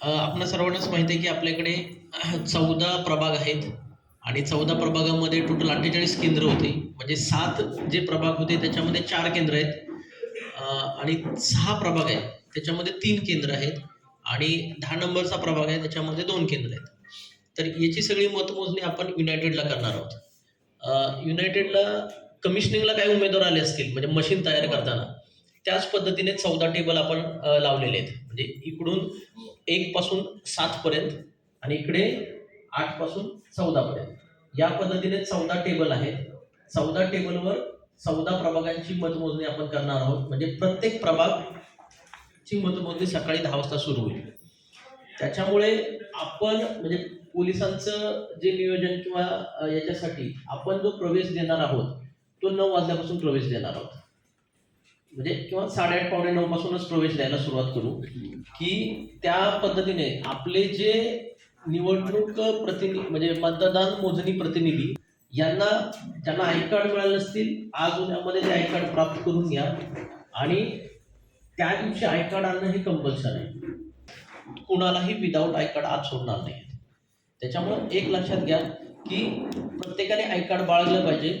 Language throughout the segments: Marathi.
आपण आपणा सर्वांनाच माहिती आहे की आपल्याकडे चौदा प्रभाग आहेत आणि चौदा प्रभागामध्ये टोटल अठ्ठेचाळीस केंद्र होते. म्हणजे सात जे प्रभाग होते त्याच्यामध्ये चार केंद्र आहेत. आणि सहा प्रभाग आहेत. त्याच्यामध्ये तीन केंद्र आहेत. आणि दहा नंबरचा प्रभाग आहे त्याच्यामध्ये दोन केंद्र आहेत. तर याची सगळी मतमोजणी आपण युनायटेडला करणार आहोत. युनायटेडला कमिशनिंगला काही उमेदवार आले असतील? म्हणजे मशीन तयार करताना. त्याच पद्धतीने चौदा टेबल आपण लावलेले आहेत. म्हणजे इकडून एक पासून सात पर्यंत आणि इकडे आठपासून चौदा पर्यंत. या पद्धतीने चौदा टेबल आहेत. चौदा टेबलवर चौदा प्रभागांची मतमोजणी आपण करणार आहोत. म्हणजे प्रत्येक प्रभाग ची मतमोजणी सकाळी दहा वाजता सुरू होईल. त्याच्यामुळे आपण म्हणजे पोलिसांचं जे नियोजन किंवा याच्यासाठी आपण जो प्रवेश देणार आहोत तो नऊ वाजल्यापासून प्रवेश देणार आहोत. म्हणजे किंवा साडेआठ पावणे नऊ पासूनच प्रवेश द्यायला सुरुवात करू. की त्या पद्धतीने आपले जे निवडणूक प्रतिनिधी म्हणजे मतदान मोजणी प्रतिनिधी यांना ज्यांना आय कार्ड मिळाले नसतील आज उद्यामध्ये ते आय कार्ड प्राप्त करून घ्या. आणि त्या दिवशी आय कार्ड आणणं हे कंपल्सरी आहे. कुणालाही विदाऊट आय कार्ड आज सोडणार नाही त्याच्यामुळं एक लक्षात घ्या की प्रत्येकाने आय कार्ड बाळगलं पाहिजे.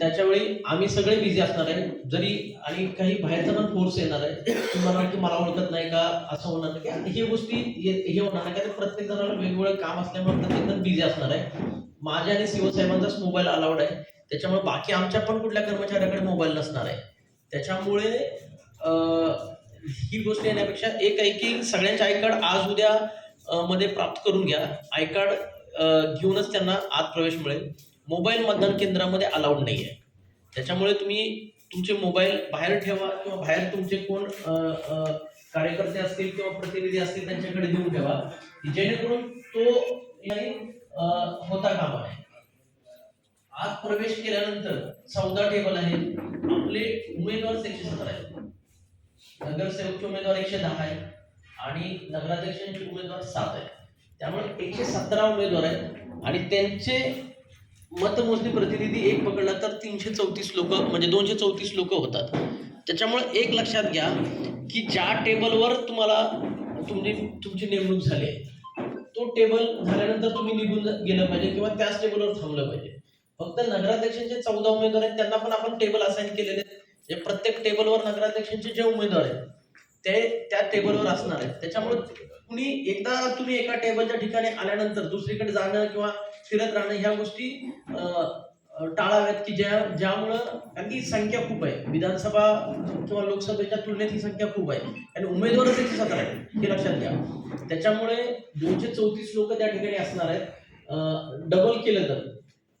त्याच्यावेळी आम्ही सगळे बिझी असणार आहे. जरी आणि काही बाहेरचा पण फोर्स येणार आहे. तुम्हाला की मला ओळखत नाही का? असं होणार नाही. आणि हे गोष्टी हे हे होणार नाही. कारण प्रत्येक जणाला वेगवेगळं काम असल्यामुळे प्रत्येक जण बिझी असणार आहे. माझ्या आणि सीओ साहेबांचाच मोबाईल अलाउड आहे. त्याच्यामुळे बाकी आमच्या पण कुठल्या कर्मचाऱ्याकडे मोबाईल नसणार आहे. त्याच्यामुळे ही गोष्ट येण्यापेक्षा एक आहे की सगळ्यांचे आय कार्ड आज उद्या मध्ये प्राप्त करून घ्या. आय कार्ड घेऊनच त्यांना आत प्रवेश मिळेल. मोबाईल मतदान केंद्रामध्ये अलाउड नाही आहे त्याच्यामुळे तुम्ही तुमचे मोबाईल बाहेर ठेवा किंवा बाहेर तुमचे कोण कार्यकर्ते असतील किंवा प्रतिनिधी असतील त्यांच्याकडे देऊन ठेवा जेणेकरून तो अं, होता कामा आहे आत प्रवेश केल्यानंतर चौदा टेबल आहे आपले उमेदवार एकशे सतरा आहेत. नगरसेवकचे उमेदवार एकशे दहा आहे आणि नगराध्यक्षांचे उमेदवार सात आहेत. त्यामुळे एकशे सतरा उमेदवार आहेत आणि त्यांचे मतमोजणी प्रतिनिधी एक पकडला तर तीनशे चौतीस लोक म्हणजे दोनशे चौतीस लोक होतात. त्याच्यामुळे एक लक्षात घ्या की ज्या टेबलवर तुम्हाला तुमची तुमची नेमणूक झाली आहे तो टेबल झाल्यानंतर तुम्ही निघून गेलं पाहिजे किंवा त्याच टेबलवर थांबलं पाहिजे. फक्त नगराध्यक्षांचे चौदा उमेदवार आहेत त्यांना पण आपण टेबल असाइन केलेले आहेत. जे प्रत्येक टेबलवर नगराध्यक्षांचे जे उमेदवार आहेत ते त्या टेबलवर असणार आहेत. त्याच्यामुळे कुणी एकदा तुम्ही एका टेबलच्या ठिकाणी आल्यानंतर दुसरीकडे जाणं किंवा फिरत राहणं ह्या गोष्टी टाळाव्यात की ज्या ज्यामुळं कारण की संख्या खूप आहे. विधानसभा किंवा लोकसभेच्या तुलनेत ही संख्या खूप आहे. आणि उमेदवारच एकशे सतरा आहे हे लक्षात घ्या. त्याच्यामुळे दोनशे चौतीस लोक त्या ठिकाणी असणार आहेत. डबल केलं तर.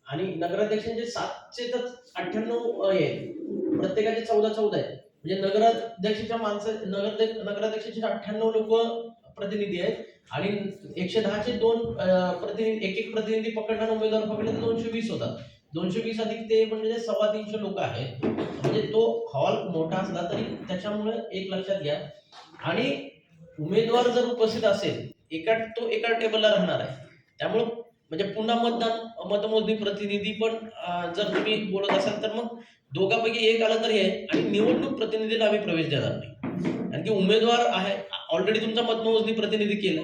आणि नगराध्यक्षांचे म्हणजे सातशे तर अठ्ठ्याण्णव आहे प्रत्येकाचे चौदा चौदा आहे म्हणजे नगराध्यक्षाच्या माणसं नगर नगराध्यक्षाचे अठ्ठ्याण्णव लोक प्रतिनिधी आहेत. आणि एकशे दहाचे दोन प्रतिनिधी एक एक प्रतिनिधी पकडताना उमेदवार पकडले तर दोनशे वीस होतात. दोनशे वीस अधिक ते म्हणजे सव्वा तीनशे लोक आहेत. म्हणजे तो हॉल मोठा असला तरी त्याच्यामुळे एक लक्षात घ्या. आणि उमेदवार जर उपस्थित असेल एका तो एका टेबलला राहणार आहे. त्यामुळे म्हणजे पुन्हा मतदान मतमोजणी प्रतिनिधी पण जर तुम्ही बोलत असाल तर मग दोघांपैकी एक आलं तरी आहे. आणि निवडणूक प्रतिनिधीला आम्ही प्रवेश देणार नाही. कारण की उमेदवार आहे ऑलरेडी तुमचा मतमोजणी प्रतिनिधी केला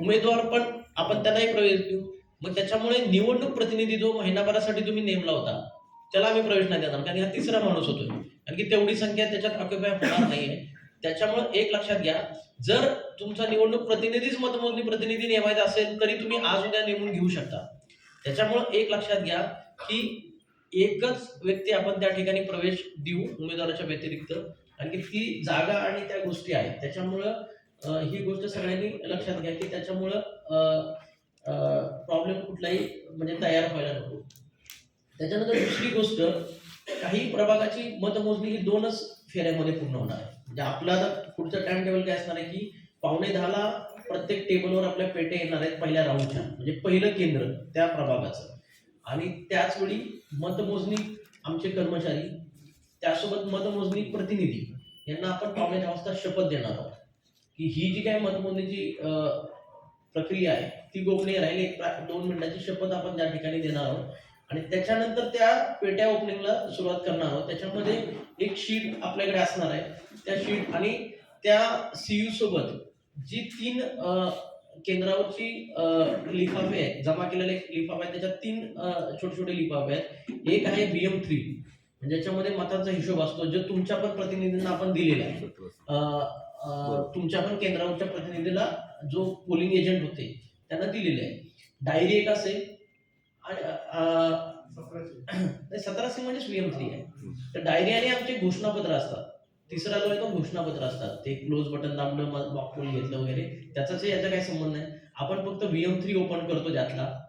उमेदवार पण आपण त्यांनाही प्रवेश देऊ. मग त्याच्यामुळे निवडणूक प्रतिनिधी जो महिनाभरासाठी तुम्ही नेमला होता त्याला आम्ही प्रवेश नाही देणार. कारण हा तिसरा माणूस होतोय. कारण की तेवढी संख्या त्याच्यात ऑक्युपाय होणार नाहीये. त्याच्यामुळे एक लक्षात घ्या जर तुमचा निवडणूक प्रतिनिधीच मतमोजणी प्रतिनिधी नेमायचा असेल तरी तुम्ही आज उद्या नेमून घेऊ शकता. त्याच्यामुळे एक लक्षात घ्या की एकच व्यक्ती आपण त्या ठिकाणी प्रवेश देऊ उमेदवाराच्या व्यतिरिक्त. कारण की ती जागा आणि त्या गोष्टी आहेत. त्याच्यामुळं ही गोष्ट सगळ्यांनी लक्षात घ्या की त्याच्यामुळं प्रॉब्लेम कुठलाही म्हणजे तयार व्हायला नको. त्याच्यानंतर दुसरी गोष्ट काही प्रभागाची मतमोजणी ही दोनच फेऱ्यामध्ये पूर्ण होणार आहे. म्हणजे आपला आता पुढचं टाइम टेबल काय असणार आहे की पावणे दहाला प्रत्येक टेबलवर आपल्या पेट्या येणार आहेत पहिल्या राऊंडच्या. म्हणजे पहिलं केंद्र त्या प्रभागाचं. आणि त्याच वेळी मतमोजणी आमचे कर्मचारी त्यासोबत मतमोजणी प्रतिनिधी यांना आपण पावणे दहा वाजता शपथ देणार आहोत. की ही जी काय मतमोजणीची प्रक्रिया आहे ती गोपनीय राहील. एक दोन मिनिटाची शपथ आपण त्या ठिकाणी देणार आहोत. आणि त्याच्यानंतर त्या पेट्या ओपनिंगला सुरुवात करणार आहोत. त्याच्यामध्ये एक शीट आपल्याकडे असणार आहे. त्या शीट आणि त्या सीयू सोबत जी तीन केंद्रावरची लिफाफे आहेत जमा केलेले लिफाफे आहेत त्याच्यात तीन छोटे छोटे लिफाफे आहेत. एक आहे बीएम थ्री ज्याच्यामध्ये मतांचा हिशोब असतो जो तुमच्या पण प्रतिनिधींना आपण दिलेला आहे. तुमच्या पण केंद्रावरच्या प्रतिनिधीला जो पोलिंग एजंट होते त्यांना दिलेले आहे. डायरी एक असेल आणि सतराशे. म्हणजेच बीएम थ्री आहे. तर डायरी आणि आमचे घोषणापत्र असतात. तिसरा जो आहे तो घोषणापत्र असतात. ते क्लोज बटन दाबलं मॉकपोल घेतलं वगैरे त्याचाच याचा काही संबंध नाही. आपण फक्त व्हीएम थ्री ओपन करतो ज्यातला.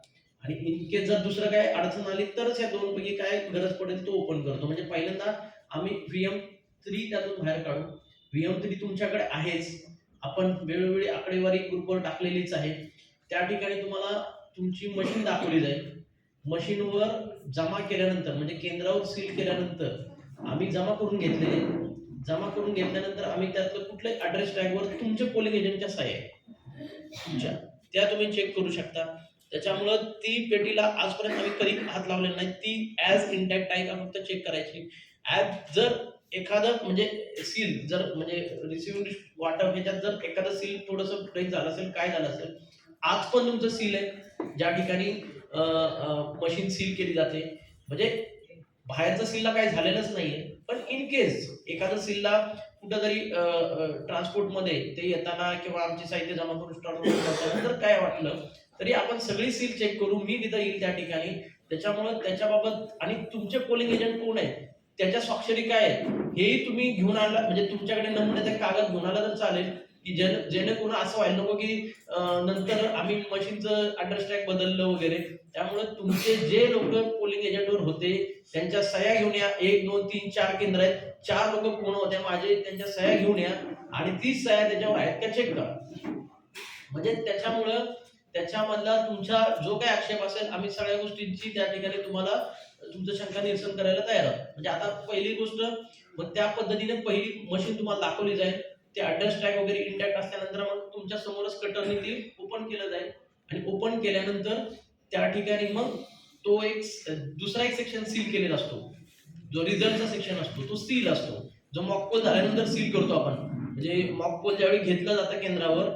आणि इनकेस जर दुसरं काय अडचण आली तरच या दोन पैकी काय गरज पडेल तो ओपन करतो. म्हणजे पहिल्यांदा आम्ही व्हीएम थ्री त्यातून बाहेर काढू. व्हीएम थ्री तुमच्याकडे आहेच. आपण वेळोवेळी आकडेवारी ग्रुपवर टाकलेलीच आहे. त्या ठिकाणी तुम्हाला तुमची मशीन दाखवली जाईल. मशीनवर जमा केल्यानंतर म्हणजे केंद्रावर सील केल्यानंतर आम्ही जमा करून घेतलेले. जमा करून घेतल्यानंतर आम्ही त्यातलं कुठल्याही ॲड्रेस टॅगवर तुमच्या पोलिंग एजंटच्या सह्या आहे तुमच्या त्या तुम्ही चेक करू शकता. त्याच्यामुळं ती पेटीला आजपर्यंत आम्ही कधी हात लावलेला नाही. ती ॲज इंटॅक्ट आहे का फक्त चेक करायची. ॲज जर एखादं म्हणजे सील जर म्हणजे रिसिव्ह वाटप ह्याच्यात जर एखादं सील थोडंसं ब्रेक झालं असेल काय झालं असेल आज पण तुमचं सील आहे. ज्या ठिकाणी मशीन सील केली जाते. म्हणजे बाहेरचं सीलला काही झालेलंच नाहीये. पण इन केस एखादा सीलला कुठंतरी ट्रान्सपोर्टमध्ये ते येताना किंवा आमचे साहित्य जमा करून स्टॉल जर काय वाटलं तरी आपण सगळी सील चेक करू. मी तिथं येईल त्या ठिकाणी. त्याच्यामुळं त्याच्याबाबत आणि तुमचे पोलिंग एजंट कोण आहे त्याच्या स्वाक्षरी काय आहे हेही तुम्ही घेऊन आणला म्हणजे तुमच्याकडे नमुन्याचा कागद घेऊन आला तर चालेल. की जेणे जेणेकरून असं व्हायला नको की नंतर आम्ही मशीनचं अंडरस्टॅक बदललं वगैरे. त्यामुळे तुमचे जे लोक पोलिंग एजंटवर होते त्यांच्या सह्या घेऊन या. एक दोन तीन चार केंद्र आहेत. चार लोक कोण होते माझे त्यांच्या सह्या घेऊन या. आणि तीच सह्या त्याच्यावर आहेत का चेक करा. म्हणजे त्याच्यामुळं त्याच्यामधला तुमचा जो काही आक्षेप असेल आम्ही सगळ्या गोष्टींची त्या ठिकाणी तुम्हाला तुमचं शंका निरसन करायला तयार आहोत. म्हणजे आता पहिली गोष्ट मग त्या पद्धतीने पहिली मशीन तुम्हाला दाखवली जाईल. ते अड्रेस टॅग वगैरे इंटॅक्ट असल्यानंतर मग तुमच्या समोरच कटरने ती ओपन केलं जाईल. आणि ओपन केल्यानंतर त्या ठिकाणी मग तो एक दुसरा एक सेक्शन सील केलेला असतो. जो रिझल्टचा सेक्शन असतो तो सील असतो. जो मॉकपोल झाल्यानंतर सील करतो आपण. म्हणजे मॉकपोल ज्यावेळी घेतलं जातं केंद्रावर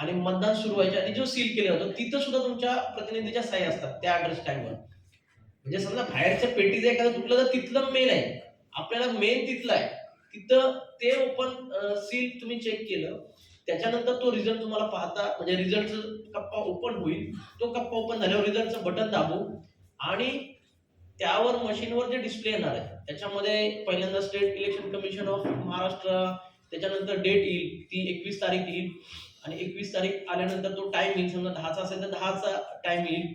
आणि मतदान सुरू व्हायच्या आधी जो सील केला जातो तिथं सुद्धा तुमच्या प्रतिनिधीच्या सह्या असतात त्या अड्रेस टॅगवर म्हणजे समजा बाहेरच्या पेटीचं एखादं तुटलं तर तिथलं मेन आहे. आपल्याला मेन तिथलं आहे. तिथं ते ओपन सील तुम्ही चेक केलं. त्याच्यानंतर तो रिझल्ट तुम्हाला पाहता म्हणजे रिझल्टचं कप्पा ओपन होईल. तो कप्पा ओपन झाल्यावर रिझल्टचं बटन दाबू. आणि त्यावर मशीनवर जे डिस्प्ले येणार आहे त्याच्यामध्ये पहिल्यांदा state election commission of Maharashtra त्याच्यानंतर डेट येईल ती एकवीस तारीख येईल. आणि एकवीस तारीख आल्यानंतर तो टाइम येईल समजा दहाचा असेल तर दहाचा टाइम येईल.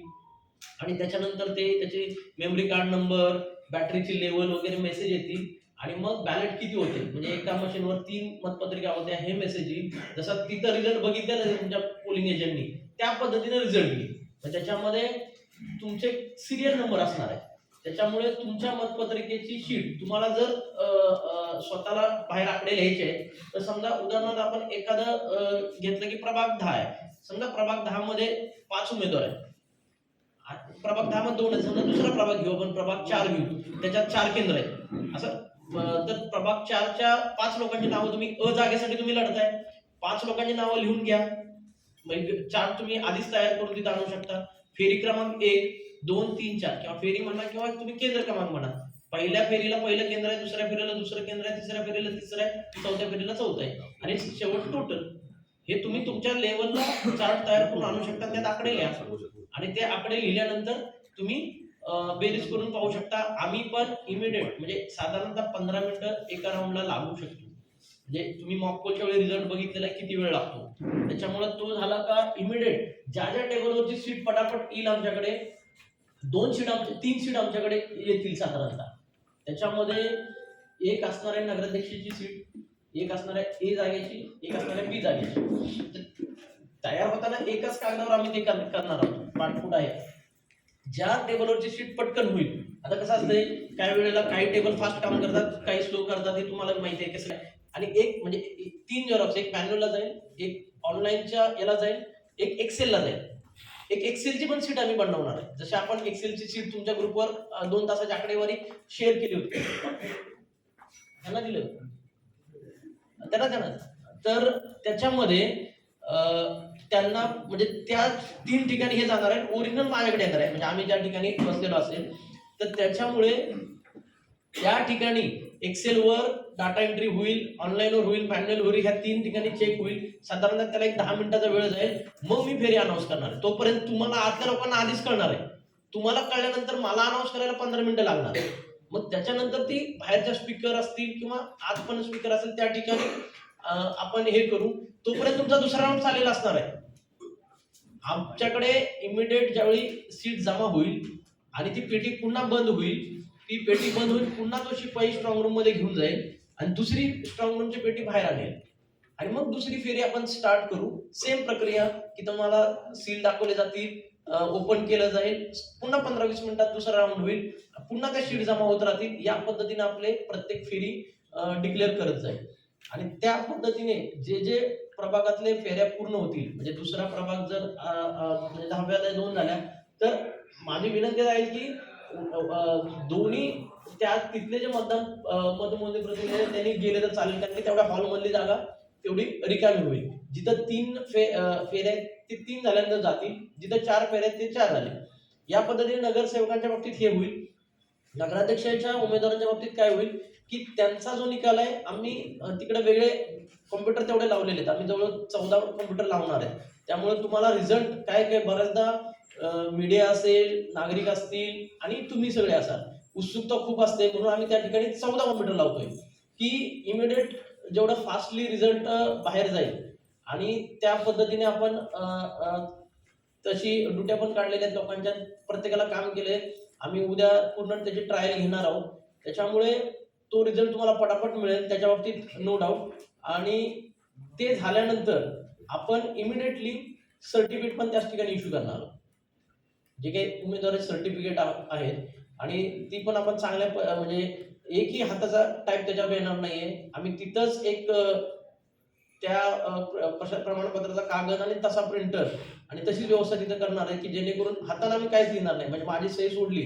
आणि त्याच्यानंतर ते त्याचे मेमरी कार्ड नंबर बॅटरीची लेवल वगैरे मेसेज येतील. आणि मग बॅलेट किती होते म्हणजे एका मशीनवर तीन मतपत्रिका होत्या हे मेसेज येईल. जसं तिथं रिझल्ट बघितलेला आहे तुमच्या पोलिंग एजंटनी त्या पद्धतीने रिझल्ट येईल. मग त्याच्यामध्ये तुमचे सिरियल नंबर असणार आहे त्याच्यामुळे तुमच्या मतपत्रिकेची शीट तुम्हाला जर स्वतःला बाहेर आकडे लिहायचे आहेत तर समजा उदाहरणार्थ आपण एखादं घेतलं की प्रभाग दहा आहे. समजा प्रभाग दहा मध्ये पाच उमेदवार आहेत. प्रभाग दहा मध्ये दोन आहेत. समजा दुसरा प्रभाग घेऊ आपण प्रभाग चार घेऊ. त्याच्यात चार केंद्र आहेत. असं तर प्रभाग चारच्या पाच लोकांची नावं तुम्ही अ जागेसाठी तुम्ही लढताय. पाच लोकांची नावं लिहून घ्या. म्हणजे चार तुम्ही आधीच तयार करून तिथं आणू शकता. फेरी क्रमांक एक दोन तीन चार. किंवा फेरी म्हणा किंवा तुम्ही केंद्र क्रमांक म्हणा. पहिल्या फेरीला पहिलं केंद्र आहे दुसऱ्या फेरीला दुसरं केंद्र आहे तिसऱ्या फेरीला तिसरं आहे चौथ्या फेरीला चौथं आहे. आणि शेवट टोटल हे तुम्ही तुमच्या लेवलला चार्ट तयार करून आणू शकता त्यात आकडे लिहा. आणि ते आकडे लिहिल्यानंतर तुम्ही बेरीज करून पाहू शकता. आम्ही पण इमिडिएट म्हणजे साधारणतः पंधरा मिनिटं एका राऊंडला लागू शकतो. म्हणजे तुम्ही मॉकपोलच्या वेळी रिझल्ट बघितलेला किती वेळ लागतो. त्याच्यामुळे तो झाला का इमिडिएट ज्या ज्या टेबलवरची सीट पटापट येईल आमच्याकडे दोन सीट आमच्या तीन सीट आमच्याकडे येतील साधारणतः. त्याच्यामध्ये एक असणार आहे नगराध्यक्षाची सीट एक असणार आहे ए जागेची एक असणार आहे बी जागेची. तयार होताना एकाच कागदावर आम्ही ते करणार आहोत. पाठपुट आहे. ज्या टेबलवरची सीट पटकन होईल. आता कसं असतंय काही वेळेला काही टेबल फास्ट काम करतात काही स्लो करतात हे तुम्हाला माहिती आहे कसं आणि एक म्हणजे तीन झेरॉक्स एक मॅन्युअलला जाईल एक ऑनलाईनच्या याला जाईल एक एक्सेलला जाईल. एक एक्सेलची पण सीट आम्ही बनवणार आहे. जसे आपण एक्सेलची सीट तुमच्या ग्रुपवर दोन तासाच्या आकडेवारी शेअर केली होती. त्यांना दिलं त्यांना त्यांना. तर त्याच्यामध्ये त्यांना म्हणजे त्या तीन ठिकाणी हे जाणार आहे ओरिजिनल माझ्याकडे येणार आहे. म्हणजे आम्ही ज्या ठिकाणी बसलेलो असेल तर त्याच्यामुळे त्या ठिकाणी एक्सेलवर डाटा एंट्री होईल ऑनलाईनवर होईल मॅन्युअल होईल ह्या तीन ठिकाणी चेक होईल. साधारणतः त्याला एक दहा मिनिटाचा वेळ जाईल. मग मी फेरी अनाऊन्स करणार आहे. तोपर्यंत तुम्हाला आतल्या लोकांना आधीच कळणार आहे. तुम्हाला कळल्यानंतर मला अनाऊन्स करायला पंधरा मिनिटं लागणार आहे. मग त्याच्यानंतर ती बाहेरच्या स्पीकर असतील किंवा आत पण स्पीकर असेल त्या ठिकाणी आपण हे करू. तोपर्यंत तुमचा दुसरा राऊंड चालेला असणार आहे. आमच्याकडे इमिडिएट ज्यावेळी सीट जमा होईल आणि ती पेटी पुन्हा बंद होईल ती पेटी बंद होईल पुन्हा तो शिपाई स्ट्रॉंग रूममध्ये घेऊन जाईल आणि दुसरी स्ट्रॉंग रूमची पेटी बाहेर आणेल. आणि मग दुसरी फेरी आपण स्टार्ट करू. सेम प्रक्रिया की तुम्हाला सील दाखवले जातील ओपन केलं जाईल पुन्हा पंधरा वीस मिनिटात दुसरा राऊंड होईल पुन्हा त्या शीट जमा होत राहतील. या पद्धतीने आपले प्रत्येक फेरी डिक्लेअर करत जाईल. आणि त्या पद्धतीने जे जे प्रभागातले फेऱ्या पूर्ण होतील म्हणजे दुसरा प्रभाग जर अ, म्हणजे दहाव्याला दोन झाल्या तर माझी विनंती राहील की दोन्ही त्या तिथले जे मतदान मतमोजणी प्रतिनिधी आहेत, त्यांनी गेले तर चालेल कारण की तेवढ्या हॉलमधली जागा तेवढी रिकामी होईल. जिथं तीन फे फेऱ्या आहेत ते तीन झाल्यानंतर जातील जिथं चार फेऱ्या आहेत ते चार झाले. या पद्धतीने नगरसेवकांच्या बाबतीत हे होईल. नगराध्यक्षाच्या उमेदवारांच्या बाबतीत काय होईल की त्यांचा जो निकाल आहे आम्ही तिकडे वेगळे कॉम्प्युटर तेवढे लावलेले आहेत. आम्ही जवळ चौदा कॉम्प्युटर लावणार आहे त्यामुळे तुम्हाला रिझल्ट काय काय बऱ्याचदा मीडिया असेल नागरिक असतील आणि तुम्ही सगळे असाल उत्सुकता खूप असते. म्हणून आम्ही त्या ठिकाणी चौदा कॉम्प्युटर लावतोय की इमिडिएट जेवढं फास्टली रिझल्ट बाहेर जाईल. आणि त्या पद्धतीने आपण तशी ड्युट्या पण काढलेल्या आहेत लोकांच्या. प्रत्येकाला काम केले आम्ही उद्या पूर्ण त्याची ट्रायल घेणार आहोत. त्याच्यामुळे तो रिझल्ट तुम्हाला पटापट मिळेल. त्याच्या बाबतीत नो डाऊट आणि ते झाल्यानंतर आपण इमिडिएटली सर्टिफिकेट पण त्याच ठिकाणी इश्यू करणार आहोत. जे काही उमेदवारी सर्टिफिकेट आहेत. आणि ती पण आपण चांगल्या प- म्हणजे एकही हाताचा टाईप त्याच्यावर येणार नाहीये. आम्ही तिथंच एक त्या प्रमाणपत्राचा कागद आणि तसा प्रिंटर आणि तशीच व्यवस्था तिथं करणार आहे की जेणेकरून हाताला मी काहीच लिहिणार नाही. म्हणजे माझी सही सोडली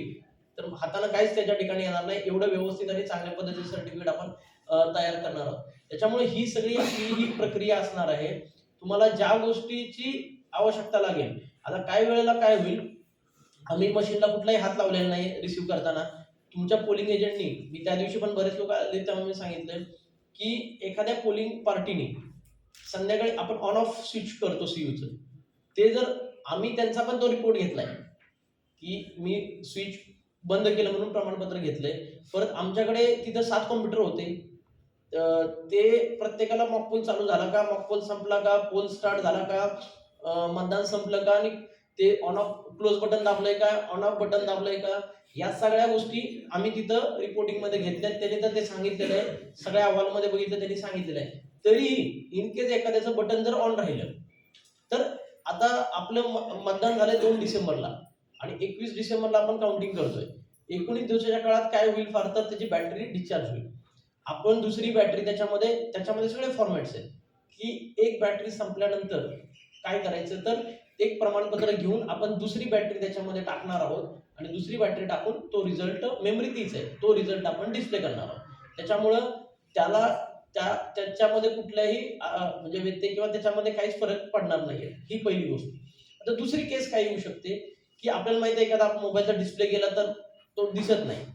तर हाताला काहीच त्याच्या ठिकाणी येणार नाही. एवढं व्यवस्थित आणि चांगल्या पद्धतीचे सर्टिफिकेट आपण तयार करणार आहोत. त्याच्यामुळे ही सगळी ही ही प्रक्रिया असणार आहे. तुम्हाला ज्या गोष्टीची आवश्यकता लागेल आता काही वेळेला काय होईल आम्ही मशीनला कुठलाही हात लावलेला नाही रिसिव्ह करताना. तुमच्या पोलिंग एजंटनी मी त्या दिवशी पण बरेच लोक आले तेव्हा मी सांगितलं की एखाद्या पोलिंग पार्टीने संध्याकाळी आपण ऑन ऑफ स्विच करतो सीयूचं ते जर आम्ही त्यांचा पण तो रिपोर्ट घेतलाय की मी स्विच बंद केलं म्हणून प्रमाणपत्र घेतलंय. परत आमच्याकडे तिथं सात कॉम्प्युटर होते. ते प्रत्येकाला मॉक पोल चालू झाला का? मॉक पोल संपला का? पोल स्टार्ट झाला का? मतदान संपलं का? आणि ते ऑन ऑफ क्लोज बटन दाबलंय का? ऑन ऑफ बटन दाबलंय का? या सगळ्या गोष्टी आम्ही तिथं रिपोर्टिंगमध्ये घेतल्यात. त्यांनी तर ते सांगितलेलं आहे. सगळ्या अहवालमध्ये बघितलं त्यांनी सांगितलेलं आहे. तरीही इनकेस एखाद्याचं बटन जर ऑन राहिलं तर आता आपलं म- मतदान झालंय दोन डिसेंबरला आणि एकवीस डिसेंबरला आपण काउंटिंग करतोय. एकोणीस दिवसाच्या काळात काय होईल फार तर त्याची बॅटरी डिस्चार्ज होईल. आपण दुसरी बॅटरी त्याच्यामध्ये त्याच्यामध्ये सगळे फॉर्मॅट्स आहेत. की एक बॅटरी संपल्यानंतर काय करायचं? तर एक प्रमाणपत्र घेऊन आपण दुसरी बॅटरी त्याच्यामध्ये टाकणार आहोत आणि दुसरी बॅटरी टाकून तो रिझल्ट मेमरी तीच आहे. तो रिझल्ट आपण डिस्प्ले करणार आहोत. त्याच्यामुळं त्याला त्या त्याच्यामध्ये कुठल्याही म्हणजे व्यत्यय किंवा त्याच्यामध्ये काहीच फरक पडणार नाही ही पहिली गोष्ट. आता दुसरी केस काय येऊ शकते? की आपल्याला माहिती आहे एखादा मोबाईलचा डिस्प्ले गेला तर तो दिसत नाही.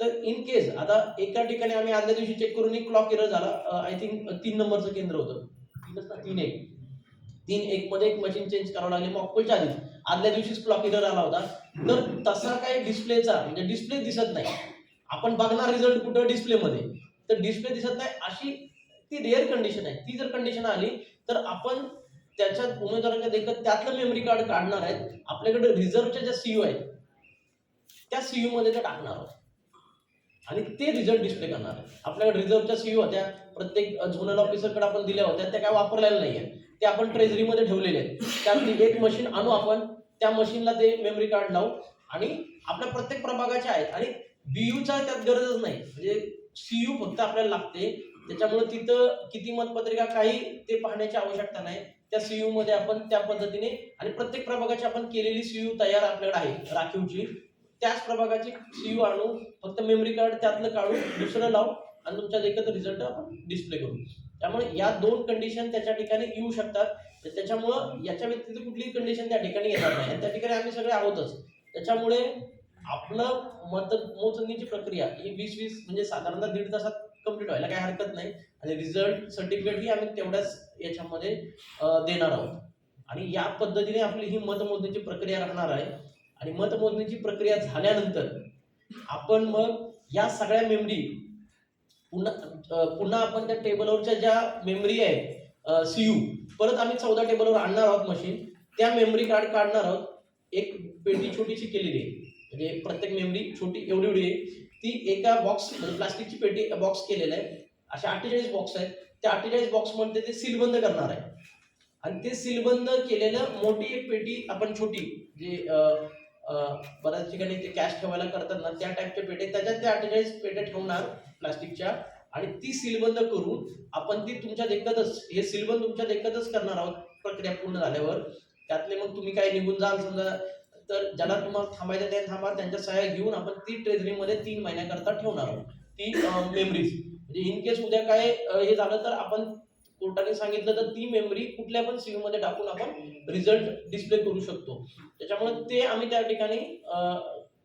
तर इन केस आता एका ठिकाणी आम्ही आदल्या दिवशी चेक करून एक क्लॉक एरर झाला. आय थिंक तीन नंबरचं केंद्र होतं. तीनच ना तीन एक. तीन एक मध्ये एक मशीन चेंज करावं लागली. मॉकपोलच्या आधीच. आदल्या दिवशीच क्लॉक एरर आला होता. तर तसा काही डिस्प्लेचा म्हणजे डिस्प्ले दिसत नाही. आपण बघणार रिझल्ट कुठं डिस्प्लेमध्ये तर डिस्प्ले दिसत नाही. अशी ती रेअर कंडिशन आहे. ती जर कंडिशन आली तर आपण त्याच्यात उमेदवारांच्या देखत त्यातलं मेमरी कार्ड काढणार आहेत. आपल्याकडे रिझर्वच्या ज्या सीयू आहेत त्या सीयू मध्ये त्या टाकणार आहोत. आणि ते रिझल्ट डिस्प्ले करणार आहे आपल्याकडे रिझर्वच्या सीयू होत्या. प्रत्येक झोनल ऑफिसरकडे आपण दिल्या होत्या. त्या काय वापरलेल्या नाहीये ते आपण ट्रेझरीमध्ये ठेवलेले आहेत. त्यातली एक मशीन आणू आपण. त्या मशीनला ते मेमरी कार्ड लावू. आणि आपल्या प्रत्येक प्रभागाच्या आहेत. आणि बीयूचा त्यात गरजच नाही. म्हणजे सीयू फक्त आपल्याला लागते. त्याच्यामुळे तिथं किती मतपत्रिका काही ते पाहण्याची आवश्यकता नाही. त्या सीयू मध्ये आपण त्या पद्धतीने आणि प्रत्येक प्रभागाची आपण केलेली सीयू तयार आपल्याकडे आहे राखीवची. त्याच प्रभागाची सीयू आणू फक्त मेमरी कार्ड त्यातलं काढू दुसरं लावू आणि तुमच्या एकत्र रिझल्ट आपण डिस्प्ले करू. त्यामुळे या दोन कंडिशन त्याच्या ठिकाणी येऊ शकतात. त्याच्यामुळं याच्या व्यतिरिक्त कुठलीही कंडिशन त्या ठिकाणी येणार नाही. आणि त्या ठिकाणी आम्ही सगळे आहोतच. त्याच्यामुळे आपलं मत मोजणीची प्रक्रिया ही वीस वीस म्हणजे साधारणतः दीड तासात कंप्लीट व्हायला काही हरकत नाही. आणि रिझल्ट सर्टिफिकेट ही आम्ही तेवढ्याच याच्यामध्ये देणार आहोत. आणि या पद्धतीने आपली ही मतमोजणीची प्रक्रिया राहणार आहे. आणि मतमोजणीची प्रक्रिया झाल्यानंतर आपण मग या सगळ्या मेमरी पुन्हा पुन्हा आपण त्या टेबलवरच्या ज्या मेमरी आहे सी यू परत आम्ही चौदा टेबलवर आणणार आहोत मशीन त्या मेमरी कार्ड काढणार आहोत. एक पेटी छोटीशी केलेली आहे. म्हणजे प्रत्येक मेमरी छोटी एवढी एवढी आहे. ती एका बॉक्स म्हणजे प्लास्टिकची पेटी बॉक्स केलेला आहे अशा अठ्ठेचाळीस बॉक्स आहेत. त्या अठ्ठेचाळीस बॉक्समध्ये ते सीलबंद करणार आहे आणि ते सीलबंद केलेलं मोठी एक पेटी आपण छोटी जे बऱ्याच ठिकाणी ते कॅश ठेवायला करतात ना त्या टाईपच्या पेटी त्याच्यात त्या अठ्ठेचाळीस पेट्या ठेवणार प्लास्टिकच्या आणि ती सीलबंद करून आपण ती तुमच्या देखतच हे सीलबंद तुमच्या देखतच करणार आहोत प्रक्रिया पूर्ण झाल्यावर. त्यातले मग तुम्ही काय निघून जाल समजा तर ज्याला तुम्हाला थांबायचं ते थांबा त्यांच्या सहाय्या घेऊन आपण ती ट्रेझरीमध्ये तीन महिन्याकरता ठेवणार आहोत. ती मेमरीज म्हणजे इन केस उद्या काय हे झालं तर आपण कोर्टाने सांगितलं तर ती मेमरी कुठल्या पण सीयू मध्ये टाकून आपण रिझल्ट डिस्प्ले करू शकतो. त्याच्यामुळे ते आम्ही त्या ठिकाणी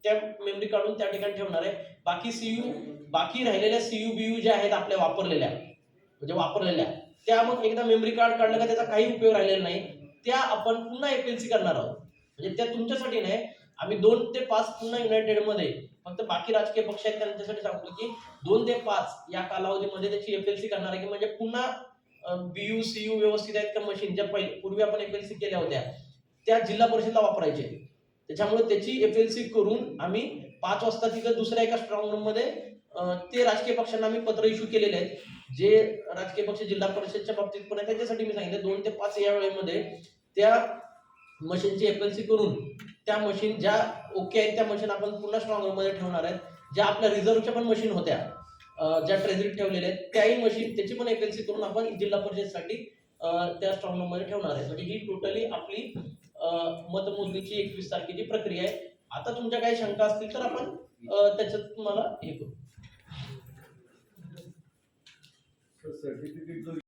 त्या मेमरी काढून त्या ठिकाणी ठेवणार आहे. बाकी सीयू बाकी राहिलेल्या सीयू बीयू ज्या आहेत आपल्या वापरलेल्या म्हणजे वापरलेल्या त्या मग एकदा मेमरी कार्ड काढलं का त्याचा काही उपयोग राहिलेला नाही. त्या आपण पुन्हा एपीएलसी करणार आहोत. म्हणजे त्या तुमच्यासाठी नाही आम्ही दोन ते पाच पुन्हा युनायटेडमध्ये फक्त बाकी राजकीय पक्ष आहेत त्यांच्यासाठी सांगतो की दोन ते पाच या कालावधीमध्ये त्याची एफएलसी करणार आहे की म्हणजे पुन्हा बीयू सीयू व्यवस्थित आहेत का मशीन ज्या पहिले पूर्वी आपण एफएलसी केल्या होत्या त्या जिल्हा परिषदला वापरायचे. त्याच्यामुळे त्याची एफएलसी करून आम्ही पाच वाजता तिथं दुसऱ्या एका स्ट्रॉंग रूममध्ये ते राजकीय पक्षांना आम्ही पत्र इश्यू केलेले आहेत. जे राजकीय पक्ष जिल्हा परिषदच्या बाबतीत पण आहे त्याच्यासाठी मी सांगितलं दोन ते पाच या वेळेमध्ये त्या मशीनची एफएलसी करून त्या मशीन ज्या ओके आहेत त्या मशीन आपण पुन्हा स्ट्रॉंग रूममध्ये ठेवणार आहेत. ज्या आपल्या रिझर्वच्या पण मशीन होत्या ज्या ट्रेझरीत ठेवलेल्या आहेत त्याही मशीन त्याची पण एफएलसी करून आपण जिल्हा परिषदसाठी त्या स्ट्रॉंग रूममध्ये ठेवणार आहे. म्हणजे ही टोटली आपली मतमोजणीची एकवीस तारखेची प्रक्रिया आहे. आता तुमच्या काही शंका असतील तर आपण त्याच्यात तुम्हाला हे करू. सर्टिफिकेट जो